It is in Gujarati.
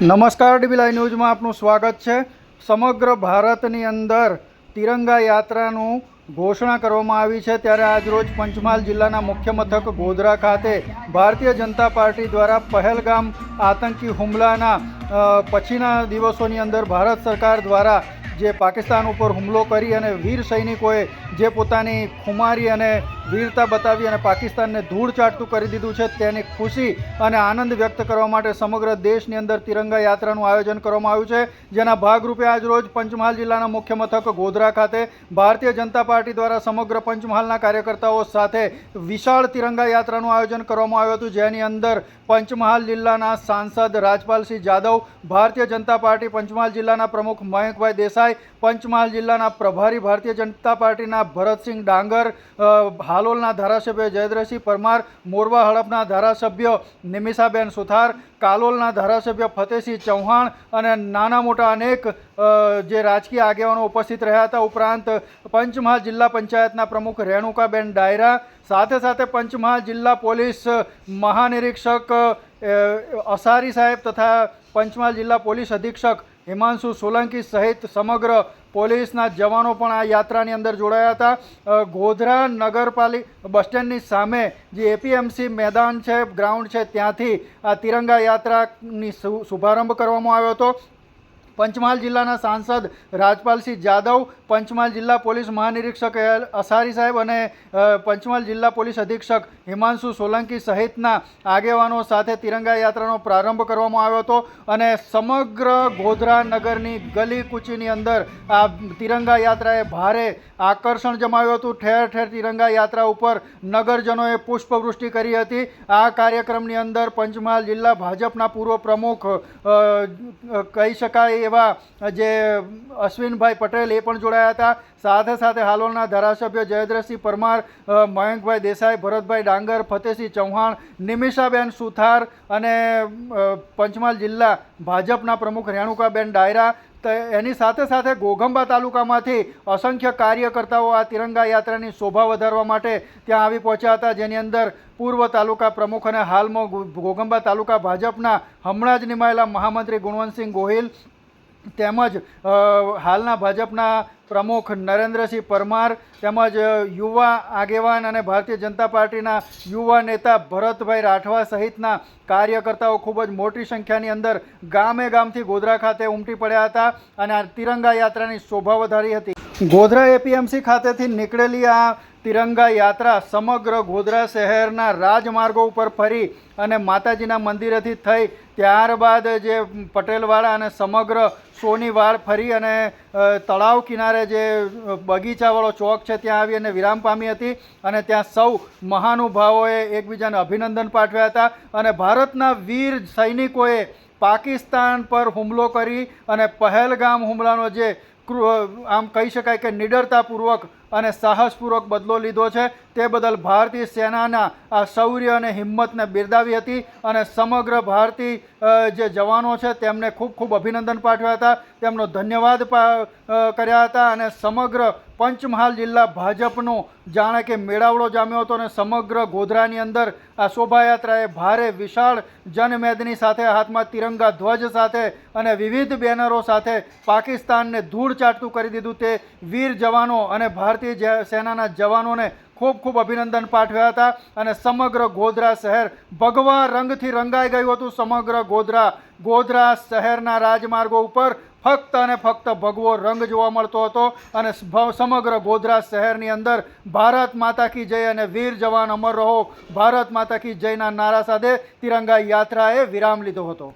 નમસ્કાર ડીબીલાઈ ન્યૂઝમાં આપનું સ્વાગત છે. સમગ્ર ભારતની અંદર તિરંગા યાત્રાનું ઘોષણા કરવામાં આવી છે. ત્યારે આજરોજ પંચમહાલ જિલ્લાના મુખ્ય મથક ગોધરા ખાતે ભારતીય જનતા પાર્ટી દ્વારા પહેલગામ આતંકી હુમલાના પછીના દિવસોની અંદર ભારત સરકાર દ્વારા જે પાકિસ્તાન ઉપર હુમલો કરી અને વીર સૈનિકોએ જે પોતાની ખુમારી અને વીરતા બતાવી અને પાકિસ્તાનને ધૂળ ચાટતું કરી દીધું છે તેની ખુશી અને આનંદ વ્યક્ત કરવા માટે સમગ્ર દેશની અંદર તિરંગા યાત્રાનું આયોજન કરવામાં આવ્યું છે, જેના ભાગરૂપે આજરોજ પંચમહાલ જિલ્લાના મુખ્ય મથક ગોધરા ખાતે ભારતીય જનતા પાર્ટી દ્વારા સમગ્ર પંચમહાલના કાર્યકર્તાઓ સાથે વિશાળ તિરંગા યાત્રાનું આયોજન કરવામાં આવ્યું હતું, જેની અંદર પંચમહાલ જિલ્લાના સાંસદ રાજપાલસિંહ જાદવ, ભારતીય જનતા પાર્ટી પંચમહાલ જિલ્લાના પ્રમુખ મયંકભાઈ દેસાઈ, પંચમહાલ જિલ્લાના પ્રભારી ભારતીય જનતા પાર્ટીના ભરતસિંહ ડાંગર હાલોલના ધારાસભ્ય જયદ્રસિંહ પરમાર, મોરવા હડપના ધારાસભ્ય નિમિષાબેન સુથાર, કાલોલના ધારાસભ્ય ફતેહસિંહ ચૌહાણ અને નાના મોટા અનેક જે રાજકીય આગેવાનો ઉપસ્થિત રહ્યા હતા. ઉપરાંત પંચમહાલ જિલ્લા પંચાયતના પ્રમુખ રેણુકાબેન ડાયરા, સાથે સાથે પંચમહાલ જિલ્લા પોલીસ મહાનિરીક્ષક અસારી સાહેબ તથા પંચમહાલ જિલ્લા પોલીસ અધિક્ષક હિમાંશુ સોલંકી સહિત સમગ્ર પોલીસના જવાનો પણ આ યાત્રાની અંદર જોડાયા હતા. ગોધરા નગરપાલિ, બસ સ્ટેન્ડની સામે જે એપીએમસી મેદાન છે, ગ્રાઉન્ડ છે, ત્યાંથી આ તિરંગા યાત્રાની શુભારંભ કરવામાં આવ્યો હતો. પંચમહાલ જિલ્લાના સાંસદ રાજપાલસિંહ જાદવ, પંચમહાલ જિલ્લા પોલીસ મહાનિરીક્ષક અસારી સાહેબ અને પંચમહાલ જિલ્લા પોલીસ અધિક્ષક હિમાંશુ સોલંકી સહિતના આગેવાનો સાથે તિરંગા યાત્રાનો પ્રારંભ કરવામાં આવ્યો હતો અને સમગ્ર ગોધરા નગરની ગલી કૂચીની અંદર આ તિરંગા યાત્રાએ ભારે આકર્ષણ જમાવ્યું હતું. ઠેર ઠેર તિરંગા યાત્રા ઉપર નગરજનોએ પુષ્પવૃષ્ટિ કરી હતી. આ કાર્યક્રમની અંદર પંચમહાલ જિલ્લા ભાજપના પૂર્વ પ્રમુખ કહી શકાય એવા જે અશ્વિનભાઈ પટેલ એ પણ જોડાયા હતા. સાથે સાથે હાલોલના ધારાસભ્ય જયદ્રસિંહ પરમાર મયંકભાઈ દેસાઈ, ભરતભાઈ ડાંગર, ફતેહસિંહ ચૌહાણ, નિમિષાબેન સુથાર અને પંચમહાલ જિલ્લા ભાજપના પ્રમુખ રેણુકાબેન ડાયરા. એની સાથે સાથે ઘોઘંબા તાલુકામાંથી અસંખ્ય કાર્યકર્તાઓ આ તિરંગા યાત્રાની શોભા વધારવા માટે ત્યાં આવી પહોંચ્યા હતા. જેની અંદર પૂર્વ તાલુકા પ્રમુખ અને હાલમાં ગોગંબા તાલુકા ભાજપના હમણાં જ નિમાયેલા મહામંત્રી ગુણવંતસિંહ ગોહિલ તેમજ હાલના ભાજપના પ્રમુખ નરેન્દ્રસિંહ પરમાર તેમજ યુવા આગેવાન અને ભારતીય જનતા પાર્ટીના યુવા નેતા ભરતભાઈ રાઠવા સહિતના કાર્યકર્તાઓ ખૂબ જ મોટી સંખ્યાની અંદર ગામે ગામથી ગોધરા ખાતે ઉમટી પડ્યા હતા અને આ તિરંગા યાત્રાની શોભા વધારી હતી. ગોધરા એપીએમસી ખાતેથી નીકળેલી આ તિરંગા યાત્રા સમગ્ર ગોધરા શહેરના રાજમાર્ગો ઉપર ફરી અને માતાજીના મંદિરેથી થઈ ત્યારબાદ જે પટેલવાડા અને સમગ્ર સોની વાડ ફરી અને તળાવ કિનારે જે બગીચાવાળો ચોક છે, ત્યાં આવી અને વિરામ પામી હતી અને ત્યાં સૌ મહાનુભાવોએ એકબીજાને અભિનંદન પાઠવ્યા હતા અને ભારતના વીર સૈનિકોએ પાકિસ્તાન પર હુમલો કરી અને પહેલગામ હુમલાનો જે આમ કહી શકાય કે નિડરતાપૂર્વક અને સાહસપૂર્વક બદલો લીધો છે. તે બદલ ભારતીય સેનાના આ શૌર્ય અને હિંમતને બિરદાવી હતી અને સમગ્ર ભારતીય જે જવાનો છે તેમને ખૂબ ખૂબ અભિનંદન પાઠવ્યા હતા. તેમનો ધન્યવાદ કર્યા હતા અને સમગ્ર પંચમહાલ જિલ્લા ભાજપનો જાણે કે મેળાવડો જામ્યો હતો અને સમગ્ર ગોધરાની અંદર આ શોભાયાત્રાએ ભારે વિશાળ જનમેદની સાથે હાથમાં તિરંગા ધ્વજ સાથે અને વિવિધ બેનરો સાથે પાકિસ્તાનને ધૂળ ચાટતું કરી દીધું. તે વીર જવાનો અને ભારતીય જે- સેનાના જવાનોને ખૂબ ખૂબ અભિનંદન પાઠવ્યા હતા અને સમગ્ર ગોધરા શહેર ભગવા રંગથી રંગાઈ ગયું હતું. સમગ્ર ગોધરા ગોધરા શહેરના રાજમાર્ગો ઉપર ફક્ત અને ફક્ત ભગવો રંગ જોવા મળતો હતો અને સમગ્ર ગોધરા શહેરની અંદર ભારત માતા કી જય અને વીર જવાન અમર રહો, ભારત માતા કી જયના નારા સાથે તિરંગા યાત્રાએ વિરામ લીધો હતો.